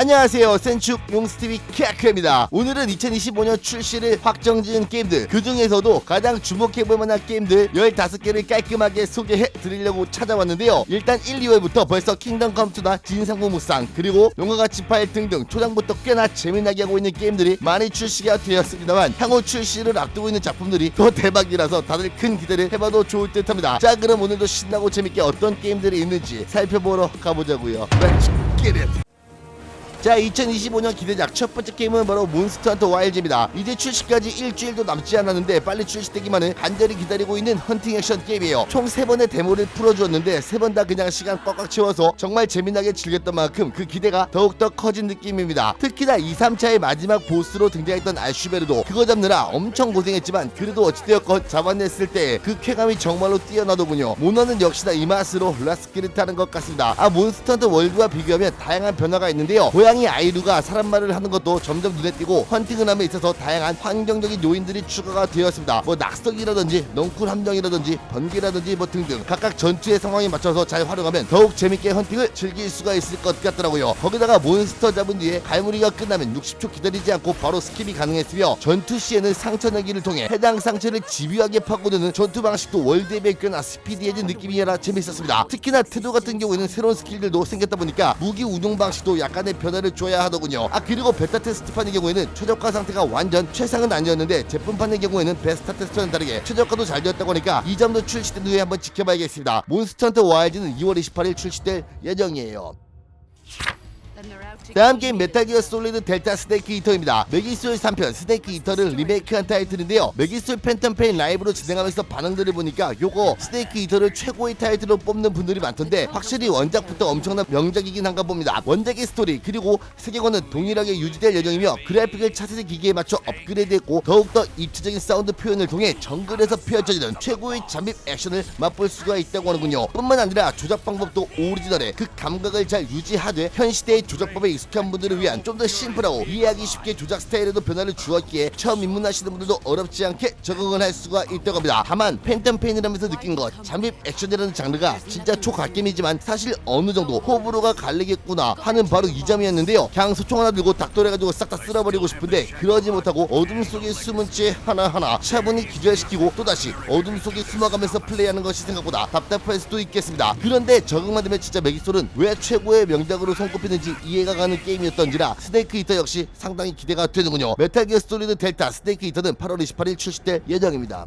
안녕하세요. 센축 용스TV 케아크입니다. 오늘은 2025년 출시를 확정지은 게임들 그 중에서도 가장 주목해볼 만한 게임들 15개를 깔끔하게 소개해 드리려고 찾아왔는데요. 일단 1, 2월부터 벌써 킹덤 컴투나 진상구 무쌍 그리고 용과같이 파일 등등 초장부터 꽤나 재미나게 하고 있는 게임들이 많이 출시가 되었습니다만 향후 출시를 앞두고 있는 작품들이 더 대박이라서 다들 큰 기대를 해봐도 좋을 듯 합니다. 자 그럼 오늘도 신나고 재밌게 어떤 게임들이 있는지 살펴보러 가보자고요. Let's get it 자 2025년 기대작 첫 번째 게임은 바로 몬스터 헌터 와일드입니다. 이제 출시까지 일주일도 남지 않았는데 빨리 출시되기만을 간절히 기다리고 있는 헌팅 액션 게임이에요. 총 3번의 데모를 풀어주었는데 세번다 그냥 시간 꽉꽉 채워서 정말 재미나게 즐겼던 만큼 그 기대가 더욱더 커진 느낌입니다. 특히나 2, 3차의 마지막 보스로 등장했던 알슈베르도 그거 잡느라 엄청 고생했지만 그래도 어찌되었건 잡아냈을 때 그 쾌감이 정말로 뛰어나더군요. 모너는 역시나 이 맛으로 라스키를 타는 것 같습니다. 아 몬스터 헌터 월드와 비교하면 다양한 변화가 있는데요. 고양 이 아이루가 사람 말을 하는 것도 점점 눈에 띄고 헌팅을 함에 있어서 다양한 환경적인 요인들이 추가가 되었습니다. 뭐 낙석이라든지 넝쿨 함정이라든지 번개라든지 뭐 등등 각각 전투의 상황에 맞춰서 잘 활용하면 더욱 재밌게 헌팅을 즐길 수가 있을 것 같더라고요. 거기다가 몬스터 잡은 뒤에 갈무리가 끝나면 60초 기다리지 않고 바로 스킵이 가능했으며 전투 시에는 상처 내기를 통해 해당 상처를 집요하게 파고드는 전투 방식도 월드에 꽤나 스피디해진 느낌이라 재밌었습니다. 특히나 테도 같은 경우에는 새로운 스킬들도 생겼다 보니까 무기 운용 방식도 약간의 변화 를 줘야 하더군요. 아 그리고 베타 테스트판의 경우에는 최저가 상태가 완전 최상은 아니었는데 제품판의 경우에는 베스타 테스트와는 다르게 최저가도 잘 되었다고 하니까 이 점도 출시된 후에 한번 지켜봐야겠습니다. 몬스터 헌터 와일드는 2월 28일 출시될 예정이에요. 다음 게임 메탈기어 솔리드 델타 스네이크 이터입니다. 메기솔 3편 스네이크 이터를 리메이크한 타이틀인데요. 메기솔 팬텀 페인 라이브로 진행하면서 반응들을 보니까 요거 스네이크 이터를 최고의 타이틀로 뽑는 분들이 많던데 확실히 원작부터 엄청난 명작이긴 한가 봅니다. 원작의 스토리 그리고 세계관은 동일하게 유지될 예정이며 그래픽을 차세대 기기에 맞춰 업그레이드했고 더욱더 입체적인 사운드 표현을 통해 정글에서 펼쳐지는 최고의 잠입 액션을 맛볼 수가 있다고 하는군요. 뿐만 아니라 조작 방법도 오리지널에 그 감각을 잘 유지하되 현 시대의 조작법에 익숙한 분들을 위한 좀 더 심플하고 이해하기 쉽게 조작 스타일에도 변화를 주었기에 처음 입문하시는 분들도 어렵지 않게 적응을 할 수가 있다고 합니다. 다만 팬텀 팬이라면서 느낀 것 잠입 액션이라는 장르가 진짜 초갓겜이지만 사실 어느 정도 호불호가 갈리겠구나 하는 바로 이 점이었는데요. 그냥 소총 하나 들고 닥돌 해가지고 싹 다 쓸어버리고 싶은데 그러지 못하고 어둠 속에 숨은 채 하나하나 차분히 기절시키고 또다시 어둠 속에 숨어가면서 플레이하는 것이 생각보다 답답할 수도 있겠습니다. 그런데 적응만 되면 진짜 메기솔은 왜 최고의 명작으로 손꼽히는지 이해가 가는 게임이었던지라 스네이크 이터 역시 상당히 기대가 되는군요. 메탈 기어 스토리드 델타 스네이크 이터는 8월 28일 출시될 예정입니다.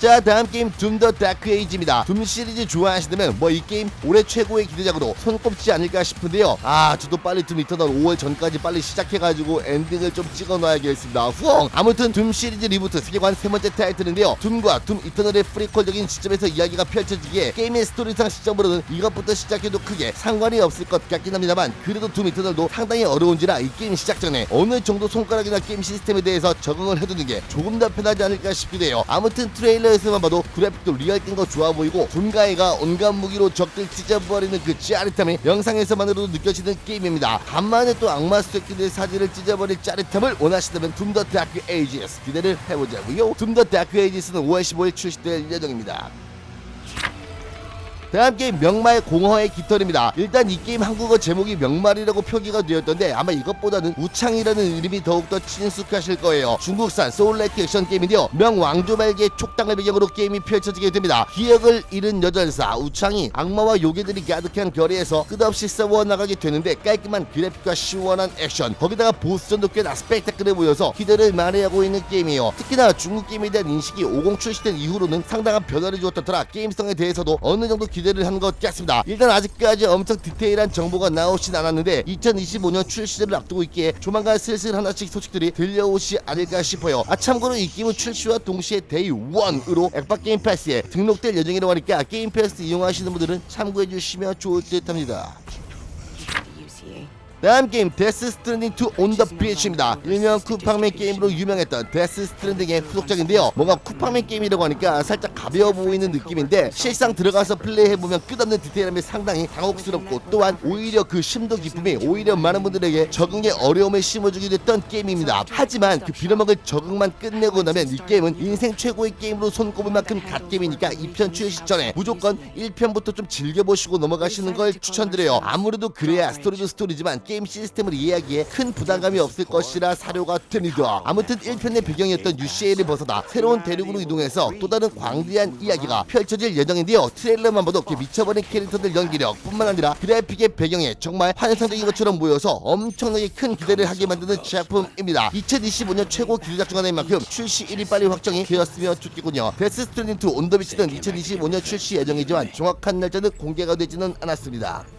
자 다음 게임 둠 더 다크 에이지입니다. 둠 시리즈 좋아하시다면 뭐 이 게임 올해 최고의 기대작으로 손꼽지 않을까 싶은데요. 아 저도 빨리 둠 이터널 5월 전까지 빨리 시작해가지고 엔딩을 좀 찍어놔야겠습니다. 후엉! 아무튼 둠 시리즈 리부트 세계관 세 번째 타이틀인데요. 둠과 둠 이터널의 프리퀄적인 시점에서 이야기가 펼쳐지기에 게임의 스토리상 시점으로는 이것부터 시작해도 크게 상관이 없을 것 같긴 합니다만 그래도 둠 이터널도 상당히 어려운지라 이 게임 시작 전에 어느 정도 손가락이나 게임 시스템에 대해서 적응을 해두는 게 조금 더 편하지 않을까 싶기도 해요. 아무튼 트레일러 에서만 봐도 그래픽도 리얼된 거 좋아 보이고 분가이가 온갖 무기로 적들 찢어버리는 그 짜릿함이 영상에서만으로도 느껴지는 게임입니다. 간만에 또 악마 새끼들 사지를 찢어버릴 짜릿함을 원하시다면 둠더 다크 에이지스 기대를 해보자고요. 둠더 다크 에이지스는 5월 15일 출시될 예정입니다 다음 게임 명말 공허의 깃털입니다. 일단 이 게임 한국어 제목이 명말이라고 표기가 되었던데 아마 이것보다는 우창이라는 이름이 더욱더 친숙하실 거예요. 중국산 소울라이트 액션 게임인데요. 명왕조말기의 촉당을 배경으로 게임이 펼쳐지게 됩니다. 기억을 잃은 여전사 우창이 악마와 요괴들이 가득한 거리에서 끝없이 싸워나가게 되는데 깔끔한 그래픽과 시원한 액션 거기다가 보스전도 꽤나 스펙타클해 보여서 기대를 많이 하고 있는 게임이에요. 특히나 중국 게임에 대한 인식이 50 출시된 이후로는 상당한 변화를 주었던 터라 게임성에 대해서도 어느 정도 기 대를 한것 같습니다. 일단 아직까지 엄청 디테일한 정보가 나오진 않았는데 2025년 출시를 앞두고 있기에 조만간 슬슬 하나씩 소식들이 들려오지 않을까 싶어요. 아 참고로 이 게임은 출시와 동시에 데이 1으로 엑박 게임 패스에 등록될 예정이라고 하니까 게임 패스 이용하시는 분들은 참고해 주시면 좋을 듯 합니다. 다음 게임 데스 스트랜딩 2 온 더 비치입니다. 일명 쿠팡맨 게임으로 유명했던 데스 스트랜딩의 후속작인데요. 뭔가 쿠팡맨 게임이라고 하니까 살짝 가벼워 보이는 느낌인데 실상 들어가서 플레이해보면 끝없는 디테일함이 상당히 당혹스럽고 또한 오히려 그 심도 기쁨이 오히려 많은 분들에게 적응에 어려움을 심어주게 됐던 게임입니다. 하지만 그 빌어먹을 적응만 끝내고 나면 이 게임은 인생 최고의 게임으로 손꼽을 만큼 갓게임이니까 2편 출시 전에 무조건 1편부터 좀 즐겨보시고 넘어가시는 걸 추천드려요. 아무래도 그래야 스토리도 스토리지만 게임 시스템을 이해하기에 큰 부담감이 없을 것이라 사료가 됩니다. 아무튼 1편의 배경이었던 UCL을 벗어나 새로운 대륙으로 이동해서 또 다른 광대한 이야기가 펼쳐질 예정인데요. 트레일러만 봐도 그 미쳐버린 캐릭터들 연기력 뿐만 아니라 그래픽의 배경에 정말 환상적인 것처럼 보여서 엄청나게 큰 기대를 하게 만드는 작품입니다. 2025년 최고 기대작 중 하나인 만큼 출시 1일 빨리 확정이 되었으면 좋겠군요. 데스 스트랜딩 2 온더비치는 2025년 출시 예정이지만 정확한 날짜는 공개가 되지는 않았습니다.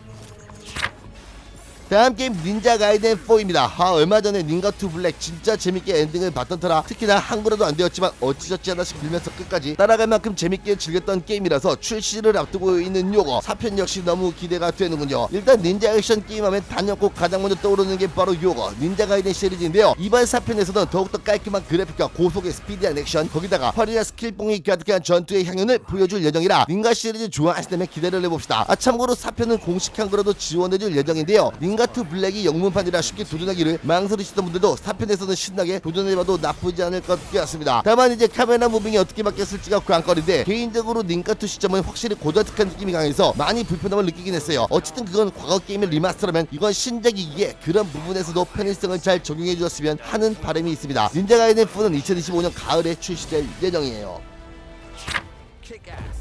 다음 게임 닌자 가이덴 4입니다. 아 얼마 전에 닌가 2 블랙 진짜 재밌게 엔딩을 봤던 터라 특히나 한글화도 안 되었지만 어찌저찌 하나씩 빌면서 끝까지 따라갈 만큼 재밌게 즐겼던 게임이라서 출시를 앞두고 있는 요거 4편 역시 너무 기대가 되는군요. 일단 닌자 액션 게임하면 단연코 가장 먼저 떠오르는 게 바로 요거 닌자 가이덴 시리즈인데요. 이번 4편에서는 더욱더 깔끔한 그래픽과 고속의 스피디한 액션 거기다가 화려한 스킬뽕이 가득한 전투의 향연을 보여줄 예정이라 닌가 시리즈 좋아하시다면 기대를 해봅시다. 아 참고로 4편은 공식 한글화도 지원해줄 예정인데요. 닌가 2 블랙이 영문판이라 쉽게 도전하기를 망설이시던 분들도 4편에서는 신나게 도전해봐도 나쁘지 않을 것 같습니다. 다만 이제 카메라 무빙이 어떻게 바뀌었을지가 관건인데 개인적으로 닌가2 시점은 확실히 고전특한 느낌이 강해서 많이 불편함을 느끼긴 했어요. 어쨌든 그건 과거 게임의 리마스터라면 이건 신작이기에 그런 부분에서도 편의성을 잘 적용해 주었으면 하는 바람이 있습니다. 닌자 가이덴 4는 2025년 가을에 출시될 예정이에요.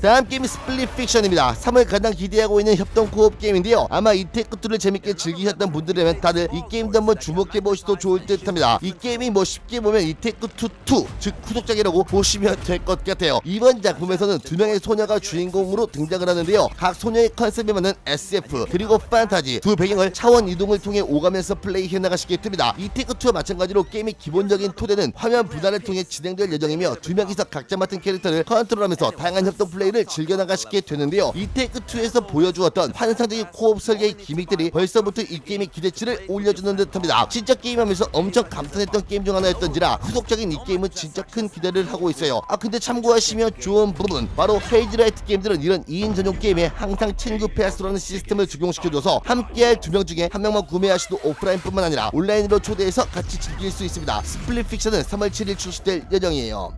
다음 게임이 스플릿 픽션입니다. 3월 가장 기대하고 있는 협동 코업 게임인데요. 아마 이 테크투를 재밌게 즐기셨던 분들이라면 다들 이 게임도 한번 주목해 보셔도 좋을 듯 합니다. 이 게임이 뭐 쉽게 보면 이 테크투 2, 즉 후속작이라고 보시면 될 것 같아요. 이번 작품에서는 두 명의 소녀가 주인공으로 등장을 하는데요. 각 소녀의 컨셉에 맞는 SF 그리고 판타지 두 배경을 차원 이동을 통해 오가면서 플레이해 나가시게 됩니다. 이 테크투와 마찬가지로 게임의 기본적인 토대는 화면 분할을 통해 진행될 예정이며 두 명이서 각자 맡은 캐릭터를 컨트롤하면서 다양한 협동 플레이를 즐겨나가시게 되는데요. 이 테크2에서 보여주었던 환상적인 코업 설계의 기믹들이 벌써부터 이 게임의 기대치를 올려주는 듯합니다. 진짜 게임하면서 엄청 감탄했던 게임 중 하나였던지라 후속적인 이 게임은 진짜 큰 기대를 하고 있어요. 아 근데 참고하시면 좋은 부분 바로 페이지라이트 게임들은 이런 2인 전용 게임에 항상 친구 패스라는 시스템을 적용시켜줘서 함께할 두 명 중에 한 명만 구매하셔도 오프라인뿐만 아니라 온라인으로 초대해서 같이 즐길 수 있습니다. 스플릿 픽션은 3월 7일 출시될 예정이에요.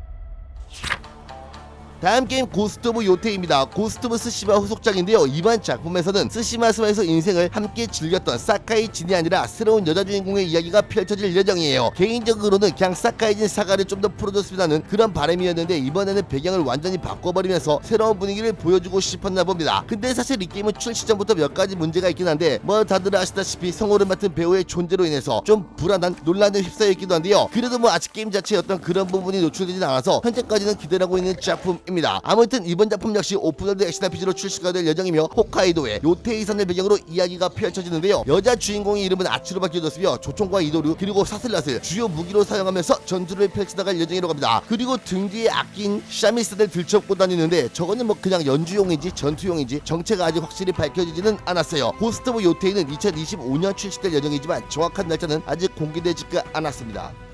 다음 게임 고스트 오브 요테입니다. 고스트 오브 스시마 후속작인데요. 이번 작품에서는 스시마 스마에서 인생을 함께 즐겼던 사카이 진이 아니라 새로운 여자 주인공의 이야기가 펼쳐질 예정이에요. 개인적으로는 그냥 사카이 진 사가를 좀 더 풀어줬으면 그런 바람이었는데 이번에는 배경을 완전히 바꿔버리면서 새로운 분위기를 보여주고 싶었나 봅니다. 근데 사실 이 게임은 출시 전부터 몇 가지 문제가 있긴 한데 뭐 다들 아시다시피 성호를 맡은 배우의 존재로 인해서 좀 불안한 논란에 휩싸여 있기도 한데요. 그래도 뭐 아직 게임 자체의 어떤 그런 부분이 노출되진 않아서 현재까지는 기대를 하고 있는 작품 입니다. 아무튼 이번 작품 역시 오픈월드 액션 RPG로 출시가 될 예정이며 홋카이도의 요테이선을 배경으로 이야기가 펼쳐지는데요. 여자 주인공의 이름은 아치로 바뀌어졌으며 조총과 이도류 그리고 사슬랏을 주요 무기로 사용하면서 전투를 펼치다갈 예정이라고 합니다. 그리고 등 뒤에 아낀 샤미스를 들쳐업고 다니는데 저거는 뭐 그냥 연주용인지 전투용인지 정체가 아직 확실히 밝혀지지는 않았어요. 고스트 오브 요테이는 2025년 출시될 예정이지만 정확한 날짜는 아직 공개되지가 않았습니다.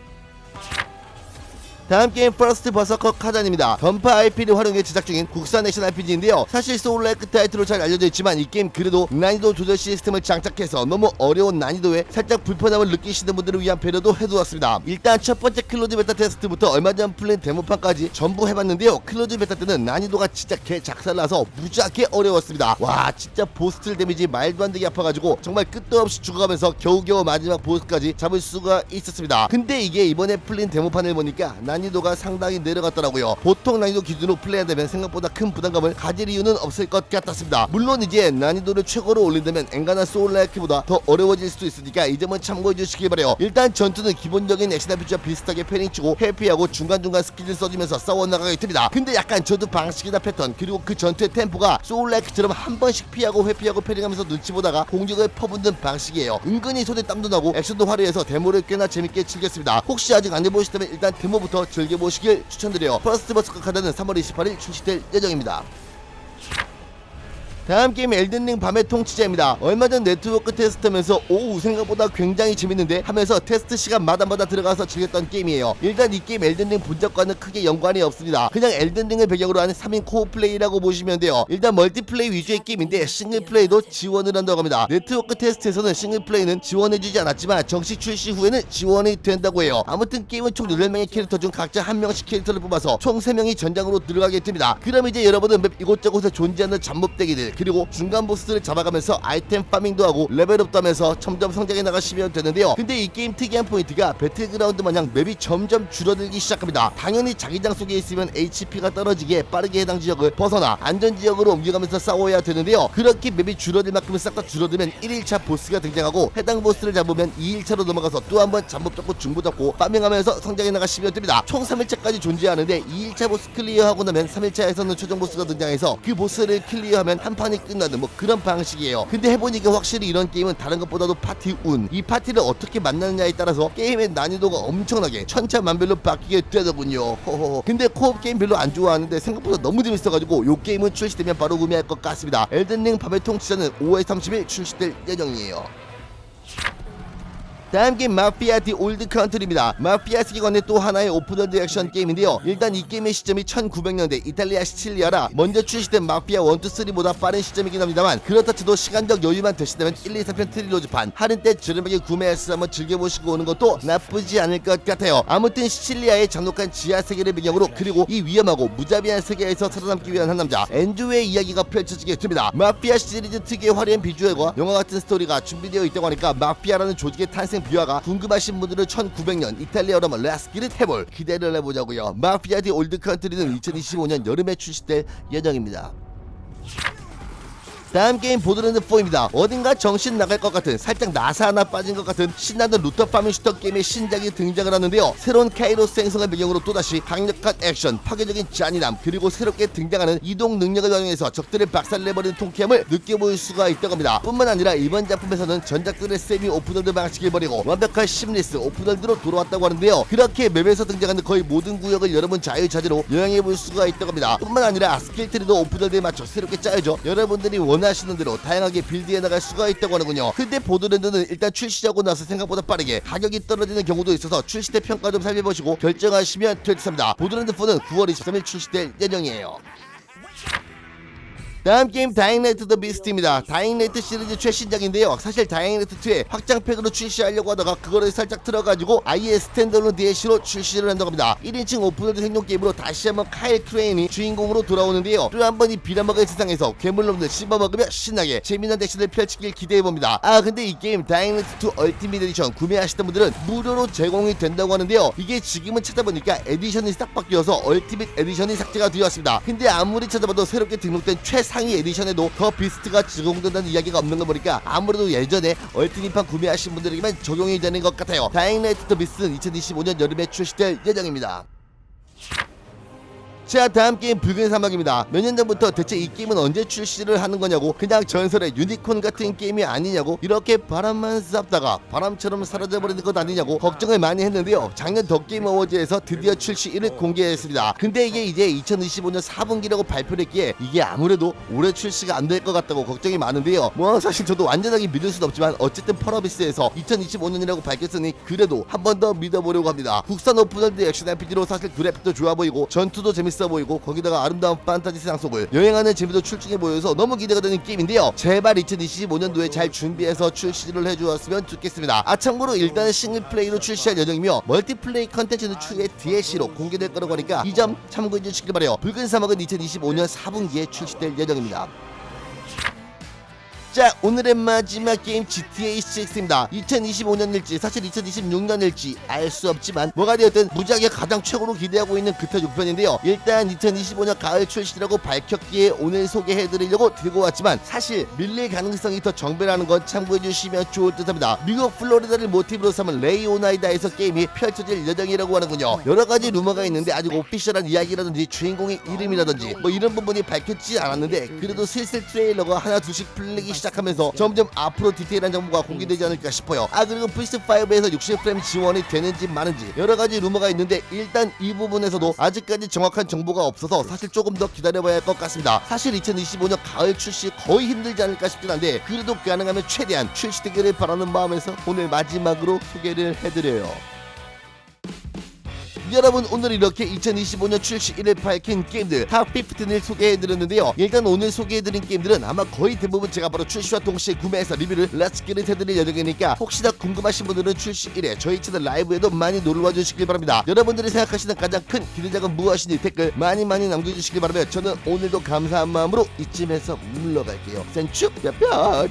다음 게임 퍼스트 버서커 카단입니다. 던파 IP를 활용해 제작 중인 국산 액션 RPG인데요. 사실 소울라이크 타이틀로 잘 알려져 있지만 이 게임 그래도 난이도 조절 시스템을 장착해서 너무 어려운 난이도에 살짝 불편함을 느끼시는 분들을 위한 배려도 해두었습니다. 일단 첫 번째 클로즈 베타 테스트부터 얼마 전 풀린 데모판까지 전부 해봤는데요. 클로즈 베타 때는 난이도가 진짜 개 작살나서 무지하게 어려웠습니다. 와 진짜 보스틀 데미지 말도 안 되게 아파가지고 정말 끝도 없이 죽어가면서 겨우겨우 마지막 보스까지 잡을 수가 있었습니다. 근데 이게 이번에 풀린 데모판을 보니까 난 이도가 상당히 내려갔더라고요. 보통 난이도 기준으로 플레이한다면 생각보다 큰 부담감을 가질 이유는 없을 것 같았습니다. 물론 이제 난이도를 최고로 올린다면 엔간한 소울라이크보다 더 어려워질 수도 있으니까 이 점은 참고해 주시기 바래요. 일단 전투는 기본적인 액션 RPG와 비슷하게 패링치고 회피하고 중간중간 스킬을 써주면서 싸워나가게 됩니다. 근데 약간 전투 방식이나 패턴 그리고 그 전투의 템포가 소울라이크처럼 한 번씩 피하고 회피하고 패링하면서 눈치 보다가 공격을 퍼붓는 방식이에요. 은근히 손에 땀도 나고 액션도 화려해서 데모를 꽤나 재밌게 즐겼습니다. 혹시 아직 안 해보셨다면 일단 데모부터 즐겨보시길 추천드려요. 퍼스트 버스커 카드는 3월 28일 출시될 예정입니다. 다음 게임 엘든링 밤의 통치자입니다. 얼마 전 네트워크 테스트하면서 오 생각보다 굉장히 재밌는데 하면서 테스트 시간마다 마다 들어가서 즐겼던 게임이에요. 일단 이 게임 엘든링 본작과는 크게 연관이 없습니다. 그냥 엘든링을 배경으로 하는 3인 코어 플레이라고 보시면 돼요. 일단 멀티플레이 위주의 게임인데 싱글 플레이도 지원을 한다고 합니다. 네트워크 테스트에서는 싱글 플레이는 지원해주지 않았지만 정식 출시 후에는 지원이 된다고 해요. 아무튼 게임은 총 8명의 캐릭터 중 각자 한 명씩 캐릭터를 뽑아서 총 3명이 전장으로 들어가게 됩니다. 그럼 이제 여러분은 맵 이곳저곳에 존재하는 잡몹대기들 그리고 중간 보스들을 잡아가면서 아이템 파밍도 하고 레벨업도 하면서 점점 성장해 나가시면 되는데요. 근데 이 게임 특이한 포인트가 배틀그라운드 마냥 맵이 점점 줄어들기 시작합니다. 당연히 자기장 속에 있으면 HP가 떨어지게 빠르게 해당 지역을 벗어나 안전 지역으로 옮겨가면서 싸워야 되는데요. 그렇게 맵이 줄어들 만큼 싹 다 줄어들면 1일차 보스가 등장하고 해당 보스를 잡으면 2일차로 넘어가서 또 한번 잡몹 잡고 중부 잡고 파밍하면서 성장해 나가시면 됩니다. 총 3일차까지 존재하는데 2일차 보스 클리어하고 나면 3일차에서는 최종 보스가 등장해서 그 보스를 클리어하면 한판 이 끝나는 뭐 그런 방식이에요. 근데 해보니까 확실히 이런 게임은 다른 것보다도 파티 운, 이 파티를 어떻게 만나느냐에 따라서 게임의 난이도가 엄청나게 천차만별로 바뀌게 되더군요. 호호. 근데 코업 게임 별로 안 좋아하는데 생각보다 너무 재밌어가지고 요 게임은 출시되면 바로 구매할 것 같습니다. 엘든링 밤의 통치자는 5월 30일 출시될 예정이에요. 다음 게임 마피아 디 올드 컨트리입니다. 마피아 세계관의 또 하나의 오픈월드 액션 게임인데요. 일단 이 게임의 시점이 1900년대 이탈리아 시칠리아라 먼저 출시된 마피아 1, 2, 3보다 빠른 시점이긴 합니다만 그렇다 쳐도 시간적 여유만 되시다면 1, 2, 4편 트릴로지판 할인 때 저렴하게 구매해서 한번 즐겨보시고 오는 것도 나쁘지 않을 것 같아요. 아무튼 시칠리아의 잔혹한 지하 세계를 배경으로 그리고 이 위험하고 무자비한 세계에서 살아남기 위한 한 남자 엔조의 이야기가 펼쳐지게 됩니다. 마피아 시리즈 특유의 화려한 비주얼과 영화 같은 스토리가 준비되어 있다고 하니까 마피아라는 조직의 탄생 비화가 궁금하신 분들은 1900년 이탈리아로 한번 레스키를 해볼 기대를 해보자고요. 마피아 디 올드 컨트리는 2025년 여름에 출시될 예정입니다. 다음 게임 보드랜드 4입니다. 어딘가 정신 나갈 것 같은 살짝 나사 하나 빠진 것 같은 신나는 루터 파밍 슈터 게임의 신작이 등장을 하는데요. 새로운 카이로스 행성을 배경으로 또다시 강력한 액션, 파괴적인 잔인함, 그리고 새롭게 등장하는 이동 능력을 활용해서 적들을 박살내버리는 통쾌함을 느껴볼 수가 있다고 합니다. 뿐만 아니라 이번 작품에서는 전작들의 세미 오픈월드 방식을 버리고 완벽한 심리스 오픈월드로 돌아왔다고 하는데요. 그렇게 맵에서 등장하는 거의 모든 구역을 여러분 자유자재로 여행해볼 수가 있다고 합니다. 뿐만 아니라 스킬트리도 오픈월드에 맞춰 새롭게 짜여져 여러분들이 원 하시는 대로 다양하게 빌드해 나갈 수가 있다고 하는군요. 근데 보드랜드는 일단 출시하고 나서 생각보다 빠르게 가격이 떨어지는 경우도 있어서 출시 때 평가 좀 살펴보시고 결정하시면 되겠습니다. 보드랜드 4는 9월 23일 출시될 예정이에요. 다음 게임 다잉라이트 더 비스트입니다. 다잉라이트 시리즈 최신작인데요. 사실 다잉라이트 2에 확장팩으로 출시하려고 하다가 그거를 살짝 틀어가지고 아예 스탠드얼론 DLC로 출시를 한다고 합니다. 1인칭 오픈월드 생존 게임으로 다시 한번 카일 크레인이 주인공으로 돌아오는데요. 또 한 번이 빌어먹을 세상에서 괴물놈들 씹어먹으며 신나게 재미난 액션을 펼치길 기대해봅니다. 아 근데 이 게임 다잉라이트 2 얼티밋 에디션 구매하시던 분들은 무료로 제공이 된다고 하는데요. 이게 지금은 찾아보니까 에디션이 딱 바뀌어서 얼티밋 에디션이 삭제가 되었습니다. 근데 아무리 찾아봐도 새롭게 등록된 최상 위 에디션에도 더 비스트가 제공된다는 이야기가 없는 거 보니까 아무래도 예전에 얼티밋판 구매하신 분들에게만 적용이 되는 것 같아요. 다잉라이트 더 비스트는 2025년 여름에 출시될 예정입니다. 자 다음 게임 붉은 사막입니다. 몇 년 전부터 대체 이 게임은 언제 출시를 하는 거냐고 그냥 전설의 유니콘 같은 게임이 아니냐고 이렇게 바람만 쐈다가 바람처럼 사라져버리는 것 아니냐고 걱정을 많이 했는데요. 작년 덕게임 어워즈에서 드디어 출시일을 공개했습니다. 근데 이게 이제 2025년 4분기라고 발표를 했기에 이게 아무래도 올해 출시가 안 될 것 같다고 걱정이 많은데요. 뭐 사실 저도 완전하게 믿을 수는 없지만 어쨌든 펄어비스에서 2025년이라고 밝혔으니 그래도 한 번 더 믿어보려고 합니다. 국산 오픈월드 액션 RPG로 사실 그래픽도 좋아 보이고 전투도 재밌 어 보이고 거기다가 아름다운 판타지 세상 속을 여행하는 재미도 출중해 보여서 너무 기대가 되는 게임인데요. 제발 2025년도에 잘 준비해서 출시를 해주었으면 좋겠습니다. 아 참고로 일단은 싱글플레이로 출시할 예정이며 멀티플레이 컨텐츠는 추후에 DLC로 공개될 거라고 하니까 이 점 참고해 주시길 바래요. 붉은 사막은 2025년 4분기에 출시될 예정입니다 자 오늘의 마지막 게임 GTA 6입니다. 2025년일지 사실 2026년일지 알 수 없지만 뭐가 되었든 무지하게 가장 최고로 기대하고 있는 그타 6편인데요. 일단 2025년 가을 출시라고 밝혔기에 오늘 소개해드리려고 들고 왔지만 사실 밀릴 가능성이 더 정배라는 건 참고해주시면 좋을 듯합니다. 미국 플로리다를 모티브로 삼은 레이 오나이다에서 게임이 펼쳐질 예정이라고 하는군요. 여러가지 루머가 있는데 아직 오피셜한 이야기라든지 주인공의 이름이라든지 뭐 이런 부분이 밝혀지지 않았는데 그래도 슬슬 트레일러가 하나 둘씩 풀리기 시작 시작하면서 점점 앞으로 디테일한 정보가 공개되지 않을까 싶어요. 아 그리고 플스5에서 60프레임 지원이 되는지 마는지 여러 가지 루머가 있는데 일단 이 부분에서도 아직까지 정확한 정보가 없어서 사실 조금 더 기다려봐야 할 것 같습니다. 사실 2025년 가을 출시 거의 힘들지 않을까 싶긴 한데 그래도 가능하면 최대한 출시되기를 바라는 마음에서 오늘 마지막으로 소개를 해드려요. 여러분 오늘 이렇게 2025년 출시 1을 밝힌 게임들 탑 15을 소개해드렸는데요. 일단 오늘 소개해드린 게임들은 아마 거의 대부분 제가 바로 출시와 동시에 구매해서 리뷰를 렛츠기를 해드릴 예정이니까 혹시나 궁금하신 분들은 출시 1에 저희 채널 라이브에도 많이 놀러와 주시길 바랍니다. 여러분들이 생각하시는 가장 큰 기대작은 무엇인지 댓글 많이 많이 남겨주시길 바라며 저는 오늘도 감사한 마음으로 이쯤에서 물러갈게요. 센츄 뼈뼈